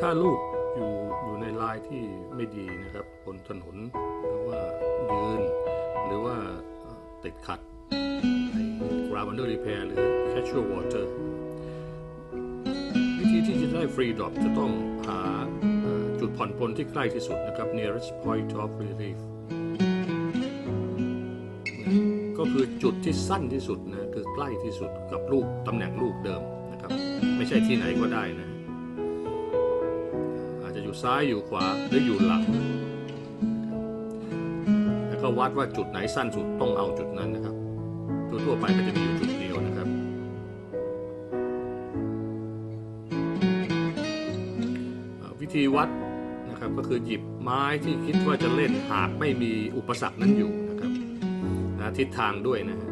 ถ้าลูกอยู่อยู่ในลายที่ไม่ดีนะครับบนถนนหรือว่ายืน หรือว่าติดขัดใน ground under repair หรือ casual water วิธีที่จะได้ free drop จะต้องหาจุดผ่อนปลนที่ใกล้ที่สุดนะครับ nearest point of relief ก็คือจุดที่สั้นที่สุดนะคือใกล้ที่สุดกับลูกตำแหน่งลูกเดิมนะครับ ไม่ใช่ที่ไหนก็ได้นะ อยู่ซ้ายอยู่ขวาหรืออยู่หลัง แล้วก็วัดว่าจุดไหนสั้นสุดต้องเอาจุดนั้นนะครับทั่วไปก็จะมีอยู่จุดเดียวนะครับ วิธีวัดนะครับก็คือหยิบไม้ที่คิดว่าจะเล่นหากไม่มีอุปสรรคนั้นอยู่นะครับนะทิศทางด้วยนะฮะ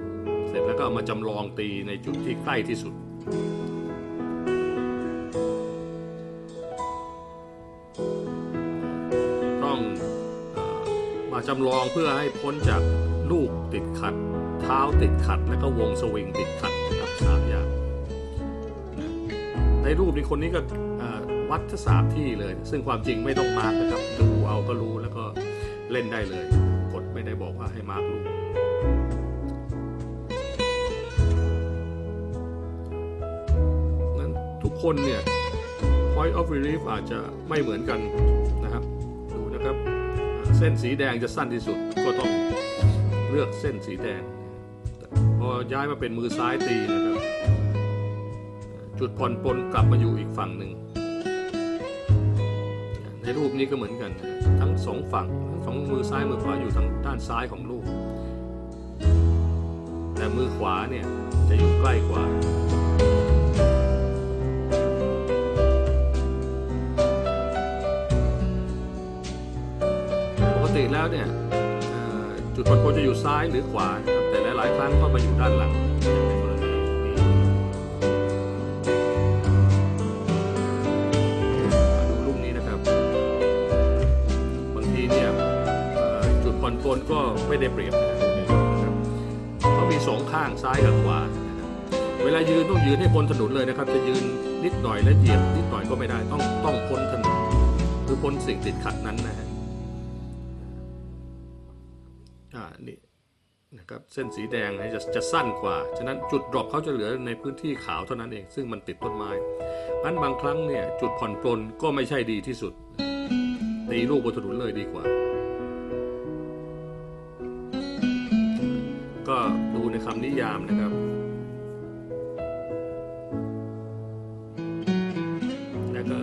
เสร็จแล้วก็เอามาจำลองตีในจุดที่ใกล้ที่สุด จำลองเพื่อให้พ้นจากลูกติดขัด เท้าติดขัด แล้วก็วงสวิงติดขัดนะครับสามอย่าง ในรูปนี้คนนี้ก็วัดทศาสตร์ที่เลย ซึ่งความจริงไม่ต้องมาร์กนะครับดูเอาก็รู้แล้วก็เล่นได้เลยกดไม่ได้บอกว่าให้มาร์กลูกนั้นทุกคนเนี่ย point of relief อาจจะไม่เหมือนกัน เส้นสีแดงจะสั้นที่สุดก็ต้องเลือกเส้นสีแดง พอย้ายมาเป็นมือซ้ายตีนะครับ จุดผ่อนปลนกลับมาอยู่อีกฝั่งหนึ่ง ในรูปนี้ก็เหมือนกันทั้งสองฝั่งทั้งสองมือซ้ายมือขวาอยู่ทางด้านซ้ายของลูกแต่มือขวาเนี่ยจะอยู่ใกล้กว่า ติแล้วเนี่ยจุดผ่อนปลจะอยู่ซ้ายหรือขวานะครับแต่หลาย ๆ ครั้งก็มาอยู่ด้านหลังอย่างในกรณีนี้ดูลูกนี้นะครับ บางทีเนี่ยจุดผ่อนปลนก็ไม่ได้เปรียบนะครับเขามีสองข้างซ้ายกับขวาเวลายืนต้องยืนให้พ้นถนนเลยนะครับ จะยืนนิดหน่อยและเหยียบนิดหน่อยก็ไม่ได้ต้องต้องพ้นถนนคือพ้นสิ่งติดขัดนั้นนะ นี่นะครับเส้นสีแดงจะจะสั้นกว่า ฉะนั้นจุดดรอปเขาจะเหลือในพื้นที่ขาวเท่านั้นเอง ซึ่งมันติดต้นไม้งั้นบางครั้งเนี่ยจุดผ่อนปลนก็ไม่ใช่ดีที่สุด ตีลูกบนถนนเลยดีกว่า ก็ดูในคำนิยามนะครับแล้วก็